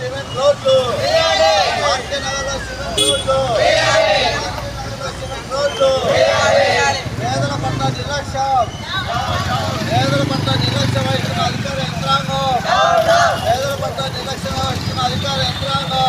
Cement రోడ్లు. నగర్లో cement రోడ్లు. సిమెంట్ రోడ్లు. పేదల పట్ల నిర్లక్ష్యం. పేదల పట్ల నిర్లక్ష్యం వహిస్తున్న అధికార యంత్రాంగం. పేదల పట్ల నిర్లక్ష్యం వహిస్తున్న అధికార యంత్రాంగం.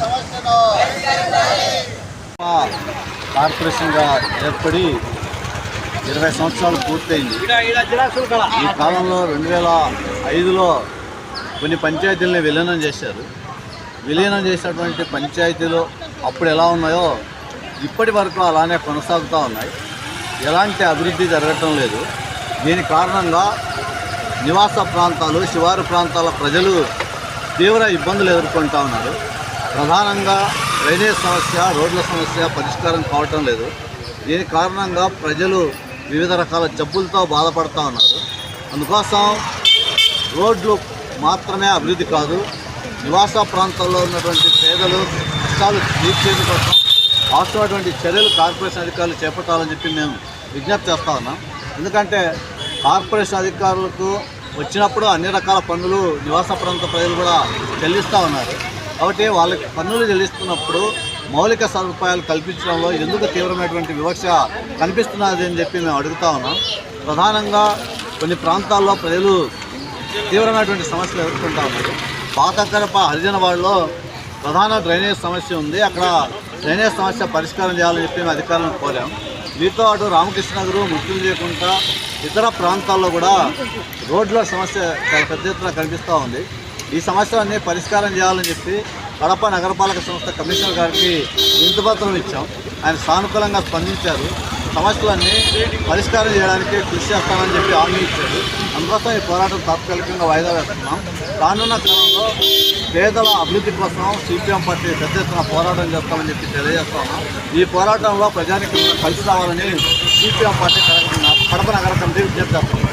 సమస్యను కార్పొరేషన్గా ఏర్పడి ఇరవై సంవత్సరాలు పూర్తయింది. ఈ కాలంలో రెండు వేల ఐదులో కొన్ని పంచాయతీలని విలీనం చేశారు. విలీనం చేసినటువంటి పంచాయతీలు అప్పుడు ఎలా ఉన్నాయో ఇప్పటి వరకు అలానే కొనసాగుతూ ఉన్నాయి. ఎలాంటి అభివృద్ధి జరగటం లేదు. దీని కారణంగా నివాస ప్రాంతాలు శివారు ప్రాంతాల ప్రజలు తీవ్ర ఇబ్బందులు ఎదుర్కొంటూ ఉన్నారు. ప్రధానంగా డ్రైనేజ్ సమస్య రోడ్ల సమస్య పరిష్కారం కావటం లేదు. దీని కారణంగా ప్రజలు వివిధ రకాల జబ్బులతో బాధపడుతూ ఉన్నారు. అందుకోసం రోడ్లు మాత్రమే అభివృద్ధి కాదు నివాస ప్రాంతాల్లో ఉన్నటువంటి పేదలు కష్టాలు తీర్చేది కోసం అవసరమైనటువంటి చర్యలు కార్పొరేషన్ అధికారులు చేపట్టాలని చెప్పి మేము విజ్ఞప్తి చేస్తా ఉన్నాం. ఎందుకంటే కార్పొరేషన్ అధికారులకు వచ్చినప్పుడు అన్ని రకాల పన్నులు నివాస ప్రాంత ప్రజలు కూడా చెల్లిస్తూ ఉన్నారు. కాబట్టి వాళ్ళకి పన్నులు చెల్లిస్తున్నప్పుడు మౌలిక సదుపాయాలు కల్పించడంలో ఎందుకు తీవ్రమైనటువంటి వివక్ష కనిపిస్తున్నది అని చెప్పి మేము అడుగుతా ఉన్నాం. ప్రధానంగా కొన్ని ప్రాంతాల్లో ప్రజలు తీవ్రమైనటువంటి సమస్యలు ఎదుర్కొంటా ఉన్నారు. పాతకరప హరిజనవాడలో ప్రధాన డ్రైనేజ్ సమస్య ఉంది. అక్కడ డ్రైనేజ్ సమస్య పరిష్కారం చేయాలని చెప్పి మేము అధికారులను కోరాం. వీటితో అటు రామకృష్ణనగరు చేయకుండా ఇతర ప్రాంతాల్లో కూడా రోడ్ల సమస్య చాలా పెద్ద ఎత్తున కనిపిస్తూ ఉంది. ఈ సమస్యలన్నీ పరిష్కారం చేయాలని చెప్పి కడప నగరపాలక సంస్థ కమిషనర్ గారికి వింతపత్రం ఇచ్చాం. ఆయన సానుకూలంగా స్పందించారు. సమస్యలన్నీ పరిష్కారం చేయడానికి కృషి చేస్తామని చెప్పి హామీ ఇచ్చారు. అందుకోసం ఈ పోరాటం తాత్కాలికంగా వాయిదా వేస్తున్నాం. రానున్న కాలంలో పేదల అభివృద్ధి కోసం సిపిఎం పార్టీ పెద్ద ఎత్తున పోరాటం చేస్తామని చెప్పి తెలియజేస్తా ఈ పోరాటంలో ప్రజానికి కలిసి రావాలని సిపిఎం పార్టీ కడప కడప నగర కమిటీ విజ్ఞప్తి చేస్తాం